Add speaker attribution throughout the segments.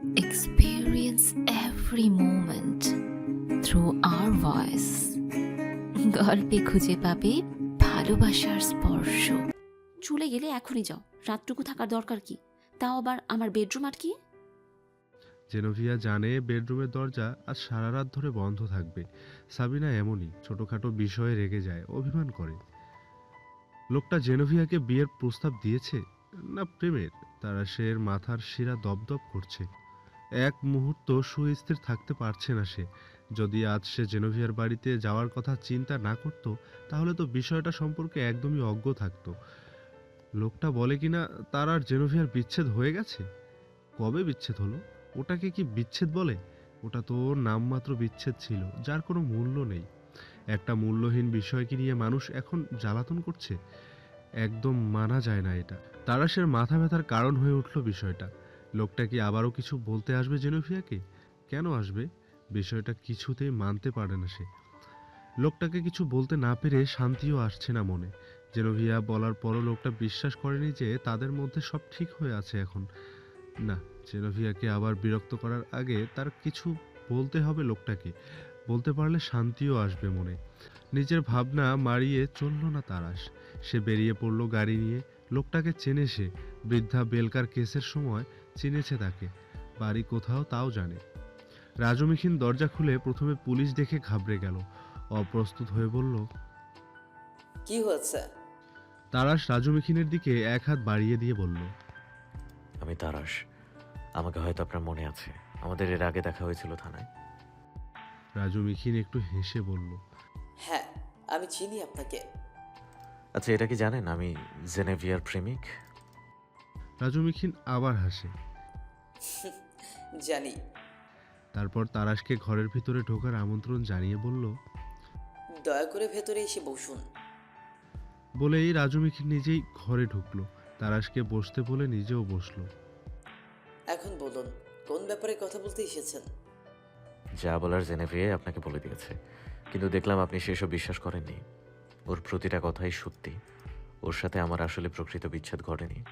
Speaker 1: experience every moment through our voice. গল্পে খুঁজে পাবে ভালোবাসার স্পর্শ।
Speaker 2: চলে গেলে এখনই যাও রাতটুকু থাকার দরকার কি? তাও আবার আমার বেডরুম আর কি?
Speaker 3: জেনোভিয়া জানে বেডরুমের দরজা আজ সারা রাত ধরে বন্ধ থাকবে। সাবিনা এমনই ছোটখাটো বিষয়ে রেগে যায় অভিমান করে। লোকটা জেনোভিয়াকে বিয়ের প্রস্তাব দিয়েছে? না প্রেমের? তারা সে মাথার শিরা দপদপ করছে। এক মুহূর্ত সুস্থির থাকতে পারছে না সে। যদি আজ সে জেনোভিয়ার বাড়িতে যাওয়ার কথা চিন্তা না করত, তাহলে তো বিষয়টা সম্পর্কে একদমই অজ্ঞ থাকতো। লোকটা বলে কি না তার আর জেনোভিয়ার বিচ্ছেদ হয়ে গেছে? কবে বিচ্ছেদ হলো? ওটাকে কি বিচ্ছেদ বলে? ওটা তো নামমাত্র বিচ্ছেদ ছিল, যার কোনো মূল্য নেই। একটা মূল্যহীন বিষয়কে নিয়ে মানুষ এখন জ্বালাতন করছে। একদম মানা যায় না এটা। তারা সে মাথা ব্যথার কারণ হয়ে উঠল বিষয়টা। লোকটা কি আবারও কিছু বলতে আসবে জেনোভিয়াকে কেন আসবে? বিষয়টা কিছুতেই মানতে পারে না সে। লোকটাকে কিছু বলতে না পেরে শান্তিও আসছে না মনে। জেনোভিয়া বলার পরও লোকটা বিশ্বাস করেনি যে তাদের মধ্যে সব ঠিক হয়ে আছে এখন। না জেনোভিয়াকে আবার বিরক্ত করার আগে তার কিছু বলতে হবে লোকটাকে। বলতে পারলে শান্তিও আসবে মনে। নিজের ভাবনা মারিয়ে চলল না তারাস সে বেরিয়ে পড়ল গাড়ি নিয়ে। লোকটাকে চেনে সে। বৃদ্ধা বেলকার কেসের সময় চিনেছে তাকে বাড়ি কোথাও তাও জানে। রাজমিখিন দরজা খুলে প্রথমে পুলিশ দেখে ঘাবড়ে গেল। অপ্রস্তুত হয়ে বলল
Speaker 4: কি হয়েছে?
Speaker 3: তারাস রাজমিখিনের দিকে এক হাত বাড়িয়ে দিয়ে বলল
Speaker 5: আমি তারাশ। আমাকে হয়তো আপনার মনে আছে। আমাদের এর আগে দেখা হয়েছিল থানায়।
Speaker 3: রাজমিখিন একটু হেসে বলল
Speaker 4: হ্যাঁ আমি চিনি আপনাকে।
Speaker 5: আচ্ছা এটা কি জানেন? আমি জেনেভিয়ার প্রেমিক?
Speaker 3: রাজমিখিন আবার হাসে।
Speaker 4: জানি।
Speaker 3: তারপর তারাশকে ঘরের ভিতরে ঢোকার আমন্ত্রণ জানিয়ে বলল
Speaker 4: দয়া করে ভেতরে এসে বসুন।
Speaker 3: বলেই রাজমিখিন নিজেই ঘরে ঢুকলো। তারাশকে বসতে বলে নিজেও বসল।
Speaker 4: এখন বলুন কোন ব্যাপারে কথা বলতে এসেছেন?
Speaker 5: যা বলার জেনেভিয়া আপনাকে বলে দিয়েছে। কিন্তু দেখলাম আপনি সেসব বিশ্বাস করেননি। ওর প্রতিটা কথাই সত্যি। ওর সাথে আমার আসলে প্রকৃত বিচ্ছেদ ঘটেনি।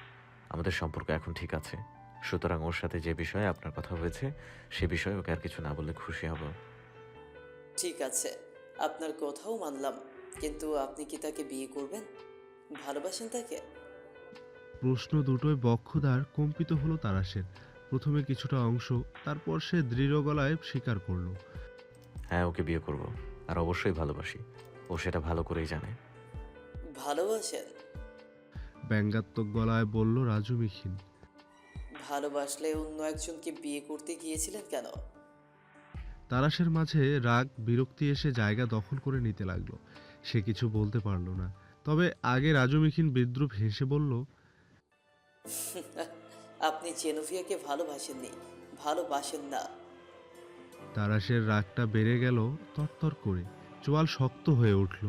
Speaker 5: আমাদের সম্পর্ক এখন ঠিক আছে। সুতরাং ওর সাথে যে বিষয়ে আপনার কথা হয়েছে সে বিষয়ে ওকে আর কিছু না বললে খুশি হব।
Speaker 4: ঠিক আছে আপনার কথাও মানলাম কিন্তু আপনি কি তাকে বিয়ে করবেন? ভালোবাসেন তাকে?
Speaker 3: প্রশ্ন দুটোই বক্ষদার কম্পিত হলো তারাশের প্রথমে কিছুটা অংশ তারপর সে দৃঢ় গলায় স্বীকার করল।
Speaker 5: হ্যাঁ ওকে বিয়ে করব আর অবশ্যই ভালোবাসি। ও সেটা ভালো করেই জানে।
Speaker 4: ভালোবাসেন?
Speaker 3: ব্যঙ্গাত্মক গলায় বলল রাজমিখিন
Speaker 4: ভালোবাসলে অন্য একজনকে বিয়ে করতে গিয়েছিলেন কেন?
Speaker 3: তারাশের মাঝে রাগ বিরক্তি এসে জায়গা দখল করে নিতে লাগল। সে কিছু বলতে পারল না। তবে আগে রাজমিখিন বিদ্রুপ হেসে বলল
Speaker 4: আপনি জেনোভিয়াকে ভালোবাসেননি ভালোবাসেন না।
Speaker 3: তারাশের রাগটা বেড়ে গেল তরতর করে। চোয়াল শক্ত হয়ে উঠল।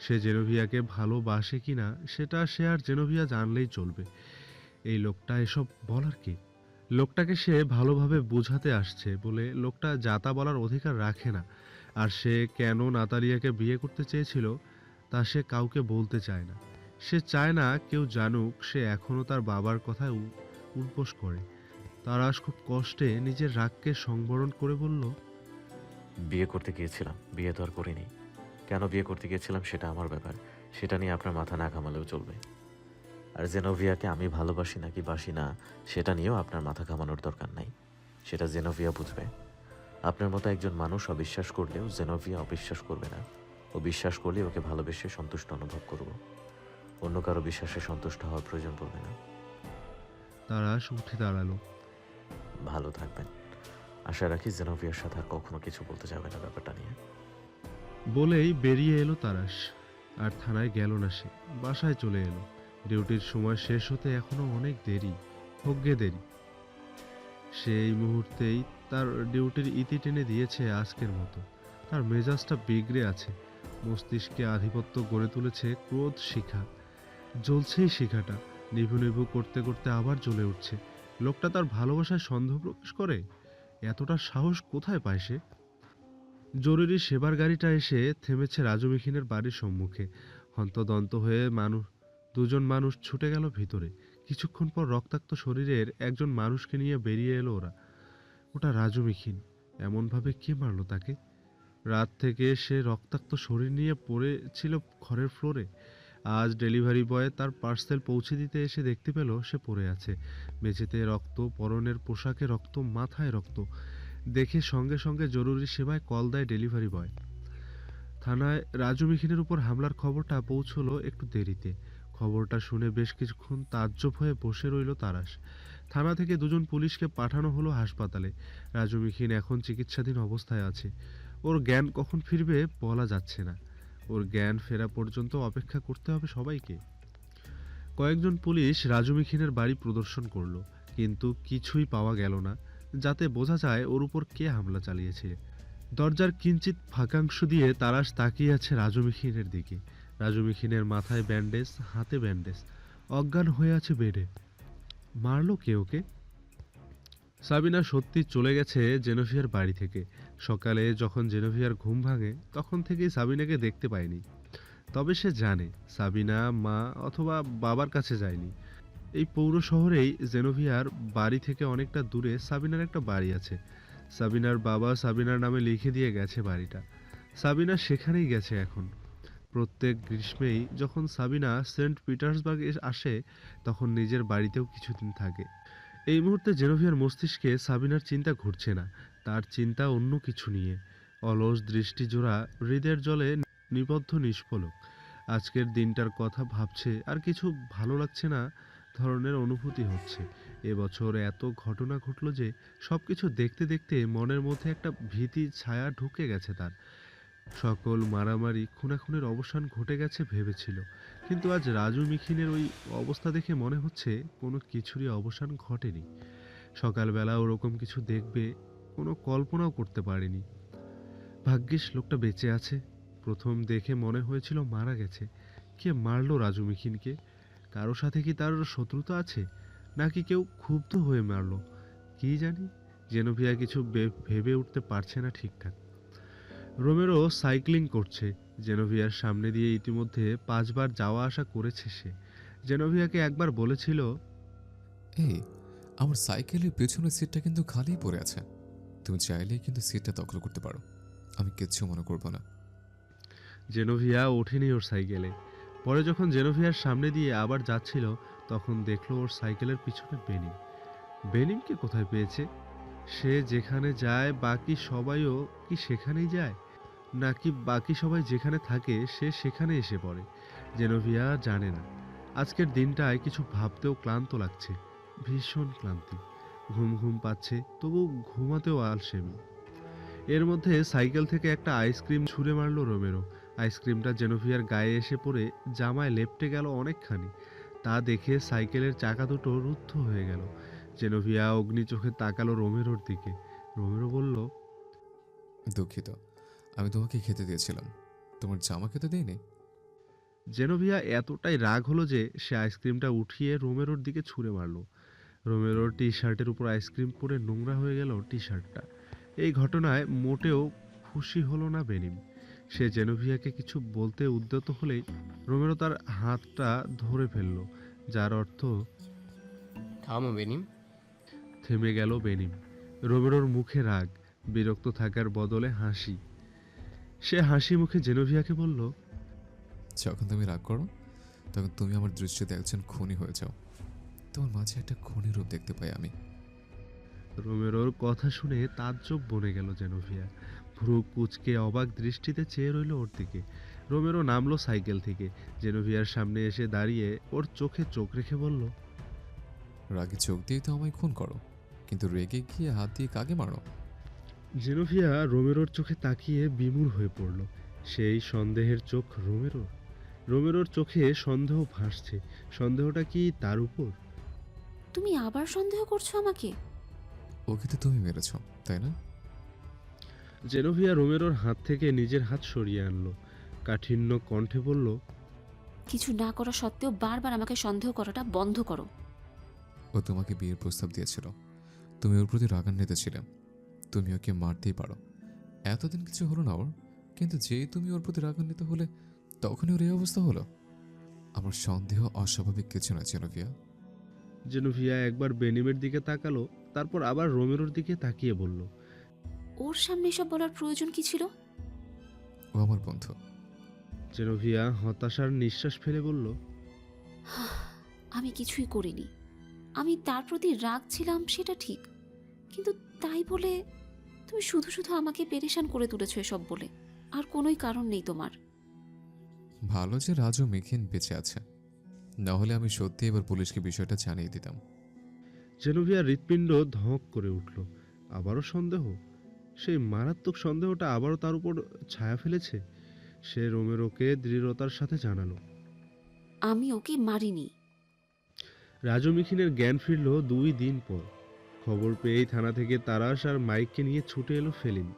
Speaker 3: সে জেনোভিয়াকে ভালোবাসে কিনা সেটা সে আর জেনোভিয়া জানলেই চলবে। এই লোকটা এসব বলার কি? লোকটাকে সে ভালোভাবে বোঝাতে আসছে বলে লোকটা যাতা বলার অধিকার রাখে না। আর সে কেন নাতালিয়াকে বিয়ে করতে চেয়েছিল তা সে কাউকে বলতে চায় না। সে চায় না কেউ জানুক সে এখনও তার বাবার কথায় উ- উল্পোস করে। তারাশ খুব কষ্টে নিজের রাগকে সংবরণ করে বলল,
Speaker 5: বিয়ে করতে গিয়েছিলাম, বিয়ে তো আর করিনি। কেন বিয়ে করতে গিয়েছিলাম সেটা আমার ব্যাপার। সেটা নিয়ে আপনার মাথা না ঘামালেও চলবে। আর জেনোভিয়াকে আমি ভালোবাসি নাকি বাসি না সেটা নিয়েও আপনার মাথা ঘামানোর দরকার নাই। সেটা জেনোভিয়া বুঝবে। আপনার মতো একজন মানুষ অবিশ্বাস করলেও জেনোভিয়া অবিশ্বাস করবে না। ও বিশ্বাস করলে ওকে ভালোবেসে সন্তুষ্ট অনুভব করব। অন্য কারও বিশ্বাসে সন্তুষ্ট হওয়ার প্রয়োজন পড়বে না।
Speaker 3: তারাশ উঠে দাঁড়াল।
Speaker 5: ভালো থাকবেন। আশা রাখি জেনোভিয়ার সাথে আর কখনো কিছু বলতে যাবে না ব্যাপারটা নিয়ে।
Speaker 3: বলেই বেরিয়ে এলো তারাশ আর থানায় গেল না সে বাসায় চলে এলো। ডিউটির সময় শেষ হতে এখনও অনেক দেরি হোগ্যে দেরি। সেই মুহূর্তেই তার ডিউটির ইতি টেনে দিয়েছে আজকের মতো। তার মেজাজটা বিগড়ে আছে। মস্তিষ্কে আধিপত্য গড়ে তুলেছে ক্রোধ শিখা। জ্বলছেই শিখাটা। নিভু নিভু করতে করতে আবার জ্বলে উঠছে। লোকটা তার ভালোবাসায় সন্দেহ প্রকাশ করে? এতটা সাহস কোথায় পায় সে? জরুরি সেবার গাড়িটা এসে থেমেছে রাজমিখিনের বাড়ির সম্মুখে। হন্তদন্ত হয়ে মানুষ দুজন মানুষ ছুটে গেল ভিতরে। কিছুক্ষণ পর রক্তাক্ত শরীরের একজন মানুষকে নিয়ে বেরিয়ে এলো ওরা। ওটা রাজু মিখিন। এমনভাবে কে মারলো তাকে? রাত থেকে সে রক্তাক্ত শরীর নিয়ে পড়েছিল ঘরের ফ্লোরে। আজ ডেলিভারি বয় তার পার্সেল পৌঁছে দিতে এসে দেখতে পেল সে পড়ে আছে। মেঝেতে রক্ত, পরনের পোশাকে রক্ত, মাথায় রক্ত। দেখে সঙ্গে সঙ্গে জরুরি সেবায় কল দেয় ডেলিভারি বয়। থানায় রাজু মিখিনের উপর হামলার খবরটা পৌঁছলো একটু দেরিতে। খবরটা শুনে বেশ কিছুক্ষণ তাজ্জব হয়ে বসে রইল তারাশ। থানা থেকে দুজন পুলিশকে পাঠানো হলো হাসপাতালে। রাজু মিখিন এখন চিকিৎসাধীন অবস্থায় আছে। ওর জ্ঞান কখন ফিরবে বলা যাচ্ছে না। ওর জ্ঞান ফেরা পর্যন্ত অপেক্ষা করতে হবে সবাইকে। কয়েকজন পুলিশ রাজু মিখিনের বাড়ি প্রদর্শন করল, কিন্তু কিছুই পাওয়া গেল না, যাতে বোঝা যায় ওর উপর কে হামলা চালিয়েছে। দরজার কিঞ্চিত ফাঁকাংশ দিয়ে তারাশ তাকিয়ে আছে রাজু মিখিনের দিকে। রাজু মিখিনের মাথায় ব্যান্ডেজ, হাতে ব্যান্ডেজ। অজ্ঞান হয়ে আছে বেডে। মারলো কে ওকে? সাবিনা সত্যি চলে গেছে জেনোভিয়ার বাড়ি থেকে। সকালে যখন জেনোভিয়ার ঘুম ভাঙে, তখন থেকেই সাবিনাকে দেখতে পায়নি তবে সে জানে, সাবিনা, মা অথবা বাবার কাছে যায়নি। এই পৌর শহরেই জেনোভিয়ার বাড়ি থেকে অনেকটা দূরে সাবিনার একটা বাড়ি আছে। সাবিনার বাবা সাবিনার নামে লিখে দিয়ে গেছে বাড়িটা। সাবিনা সেখানেই গেছে এখন। প্রত্যেক গ্রীষ্মেই যখন সাবিনা সেন্ট পিটার্সবার্গ আসে, তখন নিজের বাড়িতেও কিছুদিন থাকে। এই মুহূর্তে জেনোভিয়ার মস্তিষ্কে সাবিনার চিন্তা ঘুরছে না, তার চিন্তা অন্য কিছু নিয়ে। অলস দৃষ্টি জোড়া হৃদয়ের জলে নিবদ্ধ নিষ্ফলক। আজকের দিনটার কথা ভাবছে, আর কিছু ভালো লাগছে না ধরনের অনুভূতি হচ্ছে। এবছর এত ঘটনা ঘটলো যে সব কিছু দেখতে দেখতে মনের মধ্যে একটা ভীতি, ছায়া ঢুকে গেছে তার। সকল মারামারি খুনাখুনের অবসান ঘটে গেছে ভেবেছিল। কিন্তু আজ রাজু মিখিনের ওই অবস্থা দেখে মনে হচ্ছে কোনো কিছুরই অবসান ঘটেনি। সকালবেলা ওরকম কিছু দেখবে, কোনো কল্পনাও করতে পারেনি। ভাগ্যিস লোকটা বেঁচে আছে। প্রথম দেখে মনে হয়েছিল মারা গেছে। কে মারলো রাজু মিখিনকে? কারও সাথে কি তার শত্রুতা আছে? নাকি কেউ ক্ষুব্ধ হয়ে মারলো? কি জানি? জেনোভিয়া কিছু ভেবে উঠতে পারছে না ঠিকঠাক। রোমেরো সাইক্লিং করছে। জেনোভিয়ার সামনে দিয়ে ইতিমধ্যে পাঁচবার যাওয়া আসা করেছে সে। জেনোভিয়াকে একবার বলেছিল
Speaker 6: এই আমার সাইকেলের পেছনের সিটটা কিন্তু খালিই পড়ে আছে। তুমি চাইলেই কিন্তু সিটটা দখল করতে পারো। আমি কিচ্ছু মনে করব না।
Speaker 3: জেনোভিয়া ওঠেনি ওর সাইকেলে। পরে যখন জেনোভিয়ার সামনে দিয়ে আবার যাচ্ছিল তখন দেখল ওর সাইকেলের পিছনে বেনিম। বেনিমকে কোথায় পেয়েছে? সে যেখানে যায়, বাকি সবাইও কি সেখানেই যায়? নাকি বাকি সবাই যেখানে থাকে, সে সেখানে এসে পড়ে? জেনোভিয়া জানে না। আজকের দিনটায় কিছু ভাবতেও ক্লান্ত লাগছে, ভীষণ ক্লান্তি। ঘুম ঘুম পাচ্ছে, তবু ঘুমাতেও আলসেমি এর মধ্যে সাইকেল থেকে একটা আইসক্রিম ছুঁড়ে মারলো রোমেরো। আইসক্রিমটা জেনোভিয়ার গায়ে এসে পড়ে, জামায় লেপটে গেল অনেকখানি। তা দেখে সাইকেলের চাকা দুটো রুদ্ধ হয়ে গেল। জেনোভিয়া অগ্নি চোখে তাকালো রোমেরোর দিকে। রোমেরো বলল
Speaker 6: দুঃখিত আমি তোমাকে খেতে দিয়েছিলাম। তোমার জামা খেতে দিইনি
Speaker 3: জেনোভিয়া এতটাই রাগ হলো যে সে আইসক্রিমটা উঠিয়ে রোমেরোর দিকে ছুঁড়ে মারলো। রোমেরোর টি শার্টের উপর আইসক্রিম পরে নোংরা হয়ে গেল টি শার্টটা এই ঘটনায় মোটেও খুশি হলো না বেনিম। সে জেনোভিয়াকে কিছু বলতে উদ্যত হলেই রোমেরো তার হাতটা ধরে ফেলল যার অর্থ
Speaker 7: থামো বেনিম
Speaker 3: থেমে গেল বেনিম। রোমেরোর মুখে রাগ বিরক্ত থাকার বদলে হাসি। সে হাসি মুখে জেনোভিয়াকে বলল
Speaker 6: যখন তুমি রাগ করো তখন তুমি আমার দৃষ্টিতে একজন খুনি হয়ে যাও। তোমার মাঝে একটা খুনি রূপ দেখতে পাই আমি।
Speaker 3: রোমেরোর কথা শুনে তাজ্জব বনে গেল জেনোভিয়া। ভ্রু কুচকে অবাক দৃষ্টিতে চেয়ে রইল ওর দিকে। রোমেরো নামলো সাইকেল থেকে। জেনোভিয়ার সামনে এসে দাঁড়িয়ে ওর চোখে চোখ রেখে বলল
Speaker 6: রাগে চোখ দিয়ে তো আমায় খুন করো। কিন্তু রেগে গিয়ে হাত দিয়ে কাকে মারো?
Speaker 3: জেনোভিয়া রোমেরোর চোখে তাকিয়ে বিমূর হয়ে পড়ল। সেই সন্দেহের চোখ রোমেরোর। রোমেরোর চোখে সন্দেহ ভাসছে। সন্দেহটা কি তার উপর?
Speaker 2: তুমি আবার সন্দেহ করছ আমাকে?
Speaker 6: ওকে তো তুমি মেরেছ তাই না?
Speaker 3: জেনোভিয়া রোমেরোর হাত থেকে নিজের হাত সরিয়ে আনলো। কাঠিন্য কণ্ঠে বলল
Speaker 2: কিছু না করা সত্ত্বেও বারবার আমাকে সন্দেহ করাটা বন্ধ করো।
Speaker 6: ও তোমাকে বিয়ের প্রস্তাব দিয়েছিল। তুমি ওর প্রতি রাগান্বিত ছিলে। তুমি ওকে মারতেই পারো। এতদিন কিছু হলো না ওর কিন্তু যেই তুমি ওর প্রতি রাগান্বিত হলে তখনই ওর এই অবস্থা হলো। আমার সন্দেহ অস্বাভাবিক কিছু না জেনোভিয়া।
Speaker 3: জেনোভিয়া একবার বেনিমের দিকে তাকালো তারপর আবার রোমেরোর দিকে তাকিয়ে বলল
Speaker 2: ওর সামনে এসব বলার প্রয়োজন কি ছিল?
Speaker 6: ও আমার বন্ধু।
Speaker 3: জেনোভিয়া হতাশার নিঃশ্বাস ফেলে বলল
Speaker 2: আমি কিছুই করিনি। আমি তার প্রতি রাগ ছিলাম সেটা ঠিক। কিন্তু তাই বলে তুমি শুধু শুধু আমাকে পেরেশান করে তুলেছো এসব বলে। আর কোনোই কারণ নেই তোমার।
Speaker 6: ভালো যে রাজু মিখিন বেঁচে আছে। না হলে আমি সত্যি এবার পুলিশকে বিষয়টা জানিয়ে দিতাম।
Speaker 3: জেনোভিয়া হৃৎপিণ্ড ধক করে উঠল। আবারও সন্দেহ? সেই মারাত্মক সন্দেহটা আবারও তার উপর ছায়া ফেলেছে? সে রোমেরোকে দৃঢ়তার সাথে জানালো।
Speaker 2: আমি ওকে মারিনি।
Speaker 3: রাজু মিখিনের জ্ঞান ফিরল দুই দিন পর। খবর পেয়েই থানা থেকে তারাশ আর মাইককে নিয়ে ছুটে এলো ফেলিন।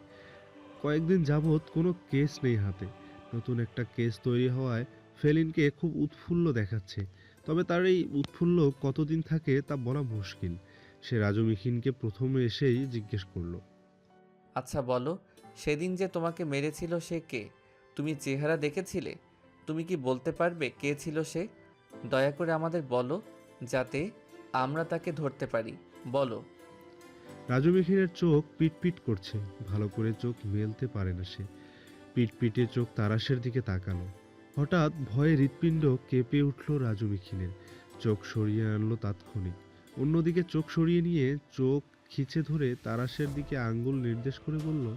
Speaker 3: কয়েকদিন যাবৎ কোনো কেস নেই হাতে। নতুন একটা কেস তৈরি হওয়ায় ফেলিনকে খুব উৎফুল্ল দেখাচ্ছে। তবে তার এই উৎফুল্ল কতদিন থাকে তা বলা মুশকিল। সে রাজু মিখিনকে প্রথমে এসেই জিজ্ঞেস করল।
Speaker 8: আচ্ছা বলো, সেদিন যে তোমাকে মেরেছিল সে কে? তুমি চেহারা দেখেছিলে? তুমি কি বলতে পারবে কে ছিল সে? দয়া করে আমাদের বলো, যাতে আমরা তাকে ধরতে পারি। বলো।
Speaker 3: রাজু মিখিনের চোখ পিটপিট করছে। ভালো করে চোখ মেলতে পারে না সে। পিটপিটে চোখ তারাশের দিকে তাকালো। হঠাৎ ভয়ে হৃৎপিণ্ড কেঁপে উঠল রাজু মিখিনের চোখ সরিয়ে আনলো তাৎক্ষণিক। অন্যদিকে চোখ সরিয়ে নিয়ে চোখ খিচে ধরে তারাশের দিকে আঙ্গুল নির্দেশ করে বলল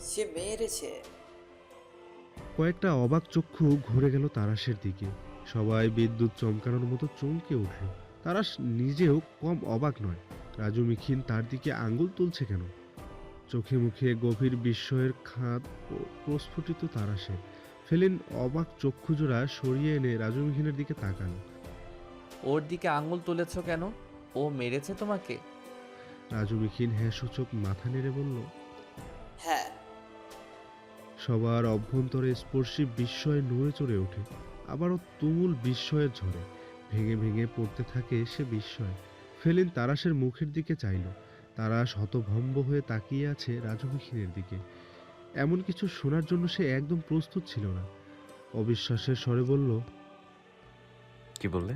Speaker 4: সে মেরেছে।
Speaker 3: কয়েকটা অবাক চক্ষু ঘুরে গেল তারাশের দিকে। সবাই বিদ্যুৎ চমকানোর মতো চমকে উঠল। তারাশ নিজেও কম অবাক নয়। রাজু মিখিন তার দিকে আঙ্গুল তুলছে কেন? চোখে মুখে গভীর বিস্ময়ের খাত ও- প্রস্ফুটিত তারাশে ফেলিন অবাক চক্ষুজোড়া সরিয়ে এনে রাজু মিখিনের দিকে তাকান
Speaker 8: ওর দিকে আঙুল তুলেছ কেন? ও মেরেছে তোমাকে?
Speaker 3: রাজু মিখিন হ্যাঁ সূচক মাথা নেড়ে বলল
Speaker 4: হ্যাঁ।
Speaker 3: সবার অভ্যন্তরে স্পর্শী বিস্ময়ে নড়ে চড়ে ওঠে আবারও তুমুল বিস্ময়ের ঝড়ে। ভেঙে ভেঙে পড়তে থাকে সে বিস্ময়। ফেলিন তারাশের মুখের দিকে চাইল। তারাশ হতভম্ব হয়ে তাকিয়ে আছে রাজু মিখিনের দিকে। এমন কিছু শোনার জন্য সে একদম প্রস্তুত ছিল না। অবিশ্বাসের স্বরে বলল
Speaker 5: কি বললে?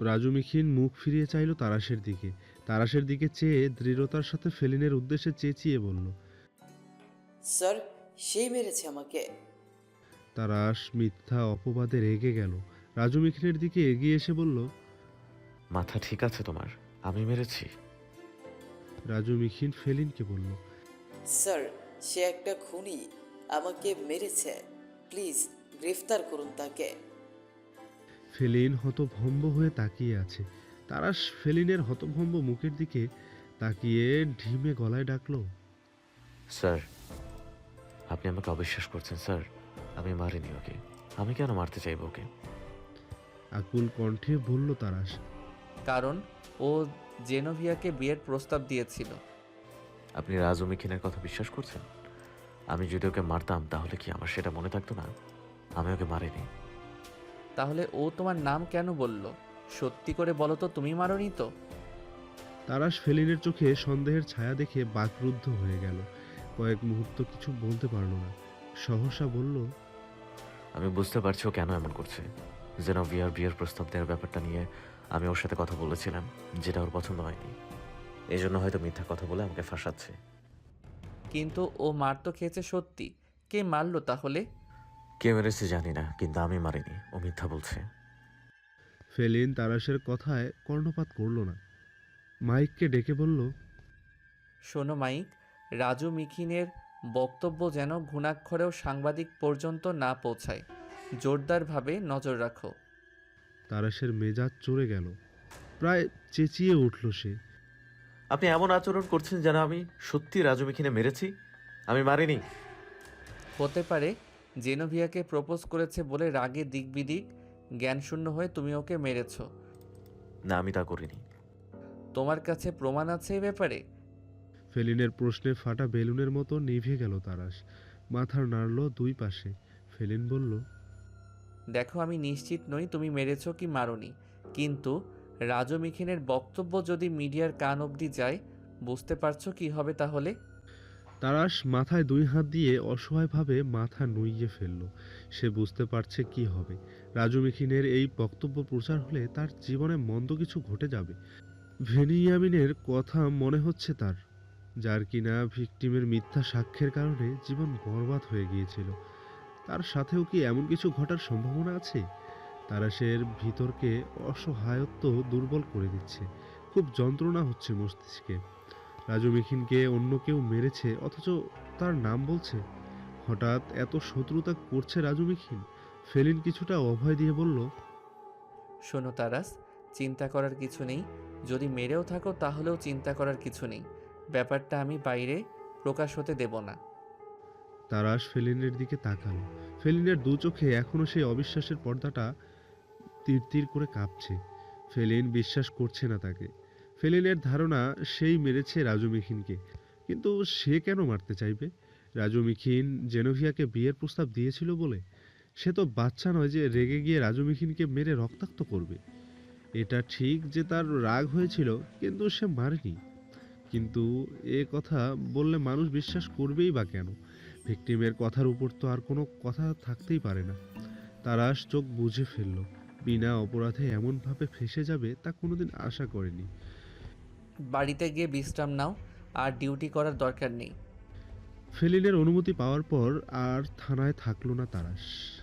Speaker 3: রাজু মিখিন মুখ ফিরিয়ে চাইল তারাশের দিকে। তারাশের দিকে চেয়ে দৃঢ়তার সাথে ফেলিনের উদ্দেশ্যে চেঁচিয়ে বলল
Speaker 4: স্যার সেই মেরেছে আমাকে।
Speaker 3: তারাশ মিথ্যা অপবাদে রেগে গেল। রাজু মিখিনের দিকে এগিয়ে এসে বলল
Speaker 5: মাথা ঠিক আছে তোমার? আমি মেরেছি।
Speaker 3: রাজু মিখিন ফেলিনকে বলল
Speaker 4: স্যার সে একটা খুনি আমাকে মেরেছে। প্লিজ গ্রেফতার করুন তাকে।
Speaker 3: ফেলিন হতভম্ব হয়ে তাকিয়ে আছে। তারাশ ফেলিনের হতভম্ব মুখের দিকে তাকিয়ে ঢিমে গলায় ডাকলো
Speaker 5: স্যার আপনি আমাকে অবিশ্বাস করছেন স্যার। আমি মারিনি ওকে। আমি কেন মারতে চাইব ওকে?
Speaker 3: আকুল কণ্ঠে বলল তারাশ
Speaker 8: কারণ ও জেনোভিয়াকে বিয়ের প্রস্তাব দিয়েছিল।
Speaker 5: আপনি রাজু মিখিনের কথা বিশ্বাস করছেন? আমি যদি ওকে মারতাম তাহলে কি আমার সেটা মনে থাকতো না? আমি ওকে মারিনি।
Speaker 8: তাহলে ও তোমার নাম কেন বলল? সত্যি করে বলো তো তুমি মারোনি তো?
Speaker 3: তারাশ ফেলিনের চোখে সন্দেহের ছায়া দেখে বাকরুদ্ধ হয়ে গেল। কয়েক মুহূর্ত কিছু বলতে পারল না। সহসা বলল
Speaker 5: আমি বুঝতে পারছি ও কেন এমন করছে। যেন বিয়ার বিয়ের প্রস্তাব দেওয়ার ব্যাপারটা নিয়ে আমি ওর সাথে কথা বলেছিলাম যেটা ওর পছন্দ হয়নি। এই জন্য হয়তো মিথ্যা কথা বলে আমাকে ফাঁসাচ্ছে।
Speaker 8: কিন্তু ও মার তো খেয়েছে সত্যি। কে মারলো তাহলে?
Speaker 5: কে মেরেছে জানি না কিন্তু আমি মারিনি ও মিথ্যা বলছে।
Speaker 3: ফেলিন তারাশের কথায় কর্ণপাত করল না। মাইককে ডেকে বলল
Speaker 8: শোনো মাইক রাজু মিখিনের বক্তব্য যেন ঘুণাক্ষরেও সাংবাদিক পর্যন্ত না পৌঁছায়। জোরদারভাবে নজর রাখো।
Speaker 3: তারাশের মেজাজ চড়ে গেল। প্রায় চেঁচিয়ে উঠল সে।
Speaker 5: আপনি এমন আচরণ করছেন যেন আমি সত্যি রাজু মিখিনে মেরেছি? আমি মারিনি।
Speaker 8: হতে পারে জেনোভিয়াকে প্রপোজ করেছে বলে রাগে দিক বিদিক জ্ঞানশূন্য হয়ে তুমি ওকে মেরেছ।
Speaker 5: না আমি তা করিনি।
Speaker 8: তোমার কাছে প্রমাণ আছে এ ব্যাপারে?
Speaker 3: ফেলিনের প্রশ্নে ফাটা বেলুনের মতো নিভে গেল তারাশ। মাথার নাড়ল দুই পাশে। ফেলিন বলল
Speaker 8: দেখো আমি নিশ্চিত নই তুমি মেরেছ কি মারোনি। কিন্তু রাজু মিখিনের বক্তব্য যদি মিডিয়ার কান অবধি যায়, বুঝতে পারছ কি হবে তাহলে?
Speaker 3: তারাশ মাথায় দুই হাত দিয়ে অসহায়ভাবে মাথা নুইয়ে ফেলল। সে বুঝতে পারছে কি হবে। রাজু মিখিনের এই বক্তব্য প্রচার হলে তার জীবনে মন্দ কিছু ঘটে যাবে। ভেনিয়ামিনের কথা মনে হচ্ছে তার, যার কিনা ভিকটিমের মিথ্যা সাক্ষ্যের কারণে জীবন বরবাদ হয়ে গিয়েছিল। তার সাথেও কি এমন কিছু ঘটার সম্ভাবনা আছে? তারাশের ভিতরকে অসহায়ত্ব দুর্বল করে দিচ্ছে। খুব যন্ত্রণা হচ্ছে মস্তিষ্কে। রাজু মিখিনকে অন্য কেউ মেরেছে, অথচ তার নাম বলছে। হঠাৎ এত শত্রুতা করছে রাজু মিখিন? ফেলিন কিছুটা অভয় দিয়ে বলল,
Speaker 8: শোনো তারাস চিন্তা করার কিছু নেই। যদি মেরেও থাকো তাহলেও চিন্তা করার কিছু নেই। ব্যাপারটা আমি বাইরে প্রকাশ হতে দেব না।
Speaker 3: তারাশ ফেলিনের দিকে তাকালো। ফেলিনের দু চোখে এখনও সেই অবিশ্বাসের পর্দাটা তীর করে কাঁপছে। ফেলিন বিশ্বাস করছে না তাকে। ফেলিনের ধারণা সেই মেরেছে রাজু মিখিনকে। কিন্তু সে কেন মারতে চাইবে? রাজু মিখিন জেনোভিয়াকে বিয়ের প্রস্তাব দিয়েছিল বলে? সে তো বাচ্চা নয় যে রেগে গিয়ে রাজু মিখিনকে মেরে রক্তাক্ত করবে। এটা ঠিক যে তার রাগ হয়েছিল, কিন্তু সে মারেনি। কিন্তু এ কথা বললে মানুষ বিশ্বাস করবেই বা কেন? ভিকটিমের কথার উপর তো আর কোনো কথা থাকতেই পারে না। তারাশ চোখ বুঝে ফেলল। বিনা অপরাধে এমনভাবে ফেসে যাবে তা কোনোদিন আশা করেনি।
Speaker 8: বাড়িতে গিয়ে বিশ্রাম নাও আর ডিউটি করার দরকার নেই।
Speaker 3: ফেলিনের অনুমতি পাওয়ার পর আর থানায় থাকল না তারাশ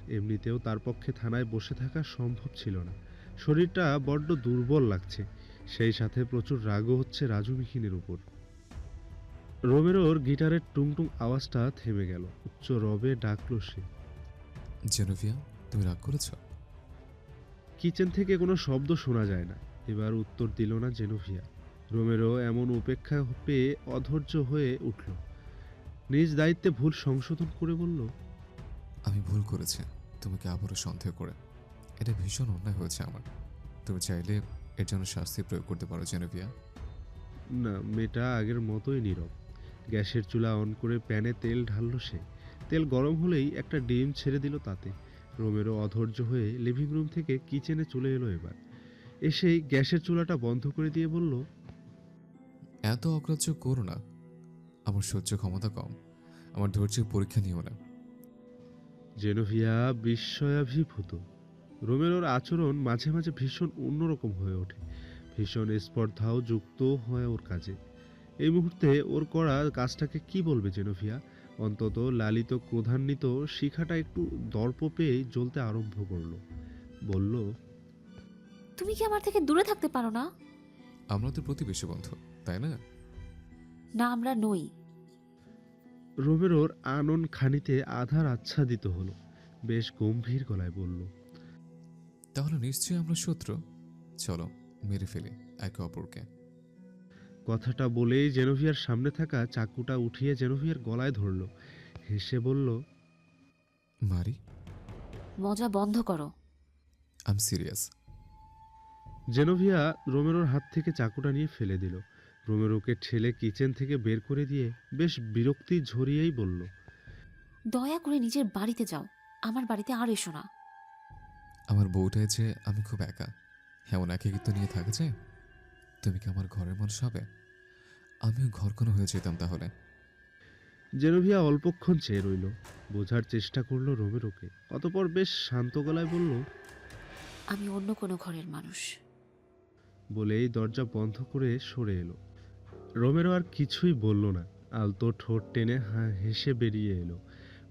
Speaker 3: এমনিতেও তার পক্ষে থানায় বসে থাকা সম্ভব ছিল না। শরীরটা বড্ড দুর্বল লাগছে। সেই সাথে প্রচুর রাগও হচ্ছে রাজু মিখিনের উপর। রোমেরোর গিটারের টুংটুং আওয়াজটা থেমে গেল। উচ্চ রবে ডাকলো সে।
Speaker 6: জেনোভিয়া তুমি রাগ করেছ?
Speaker 3: কিচেন থেকে কোনো শব্দ শোনা যায় না। এবার উত্তর দিল না জেনোভিয়া। রোমেরো এমন উপেক্ষা পেয়ে অধৈর্য হয়ে উঠল। নিজ দায়িত্বে ভুল সংশোধন করে বলল
Speaker 6: আমি ভুল করেছি। তোমাকে আবারও সন্দেহ করে। এটা ভীষণ অন্যায় হয়েছে আমার। তুমি চাইলে এর জন্য শাস্তি প্রয়োগ করতে পারো জেনোভিয়া।
Speaker 3: না মেয়েটা আগের মতোই নীরব। গ্যাসের চুলা অন করে প্যানে তেল ঢাললো সে। তেল গরম হলেই একটা ডিম ছেড়ে দিল তাতে। রোমেরও অধৈর্য হয়ে লিভিং রুম থেকে কিচেনে চলে এলো এবার। এসেই গ্যাসের চুলাটা বন্ধ করে দিয়ে বলল
Speaker 6: এত অগ্রাহ্য করো না। আমার সহ্য ক্ষমতা কম। আমার ধৈর্যের পরীক্ষা নিও না।
Speaker 3: জেনোভিয়া বিস্ময়াভিভূত। রোমেরোর আচরণ মাঝে মাঝে ভীষণ অন্যরকম হয়ে ওঠে। ভীষণ স্পর্ধাও যুক্ত হয় ওর কাজে। এই মুহূর্তে ওর করা কাজটাকে কি বলবে জেনোভিয়া? অন্তত লালিত ক্রোধান্বিত শিখাটা একটু দর্প পেয়ে জ্বলতে আরম্ভ করল। বলল
Speaker 2: তুমি কি আমার থেকে দূরে থাকতে পারো না?
Speaker 6: আমরা তো প্রতিবেশী বন্ধু তাই না?
Speaker 2: না আমরা নই।
Speaker 3: রোমেরোর আনন খানিতে আধার আচ্ছাদিত হলো। বেশ গম্ভীর গলায় বলল
Speaker 6: তাহলে নিশ্চয়ই আমরা শত্রু? চলো মেরে ফেলি একে অপরকে।
Speaker 3: কথাটা বলেই জেনোভিয়ার সামনে থাকা চাকুটা উঠিয়ে জেনোভিয়ার গলায় ধরলো। হেসে বলল
Speaker 6: মারি?
Speaker 2: মজা বন্ধ করো।
Speaker 6: আম সিরিয়াস
Speaker 3: জেনোভিয়া রোমেরোর হাত থেকে চাকুটা নিয়ে ফেলে দিল। রোমেরোকে ঠেলে কিচেন থেকে বের করে দিয়ে বেশ বিরক্তি ঝরিয়েই বলল
Speaker 2: দয়া করে নিজের বাড়িতে যাও। আমার বাড়িতে আর এসো না।
Speaker 6: আমার বউটা যে আমি খুব একা। এমন একাকিত্ব নিয়ে থাকা যায়? তুমি কি আমার ঘরের মানুষ হবে? আমিও ঘর কোনো হয়ে যেতাম তাহলে।
Speaker 3: জেনোভিয়া অল্পক্ষণ চেয়ে রইল। বোঝার চেষ্টা করল রোমেরোকে। অতপর বেশ শান্ত গলায় বলল
Speaker 2: আমি অন্য কোনো ঘরের মানুষ।
Speaker 3: বলেই দরজা বন্ধ করে সরে এলো। রোমেরো আর কিছুই বলল না। আলতো ঠোঁট টেনে হা- হেসে বেরিয়ে এলো।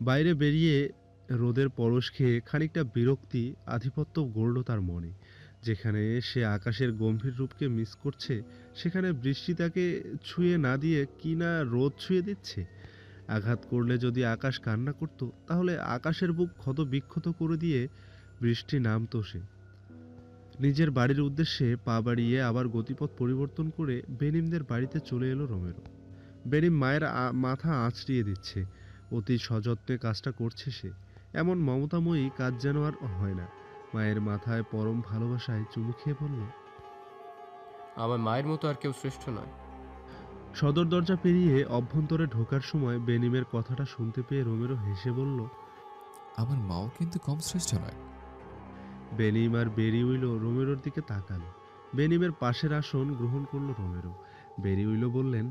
Speaker 3: বাইরে বেরিয়ে রোদের পরশ খেয়ে খানিকটা বিরক্তি আধিপত্য গড়ল তার মনে। যেখানে সে আকাশের গম্ভীর রূপকে মিস করছে, সেখানে বৃষ্টি তাকে ছুঁয়ে না দিয়ে কি না রোদ ছুঁয়ে দিচ্ছে। আঘাত করলে যদি আকাশ কান্না করত, তাহলে আকাশের বুক ক্ষত বিক্ষত করে দিয়ে বৃষ্টি নামতো সে। নিজের বাড়ির উদ্দেশ্যে পা বাড়িয়ে আবার গতিপথ পরিবর্তন করে বেনিমদের বাড়িতে চলে এলো রোমেরো। বেনিম মায়ের মাথা আঁচড়িয়ে দিচ্ছে। অতি সযত্নে কাজটা করছে সে। এমন মমতাময়ী কাজ যেন আর হয় না। মায়ের মাথায় পরম ভালোবাসায় চুমু খেয়ে বলল
Speaker 7: আমার মায়ের মতো আর কেউ শ্রেষ্ঠ নয়।
Speaker 3: সদর দরজা পেরিয়ে অভ্যন্তরে ঢোকার সময় বেনিমের কথাটা শুনতে পেয়ে রোমেরো হেসে বলল
Speaker 6: আমার মাও কিন্তু কম শ্রেষ্ঠ নয়।
Speaker 3: বেনিম আর বেরি উইলো রোমেরোর দিকে তাকালো। বেনিমের পাশের আসন গ্রহণ করল রোমেরো। বেরি উইলো বললেন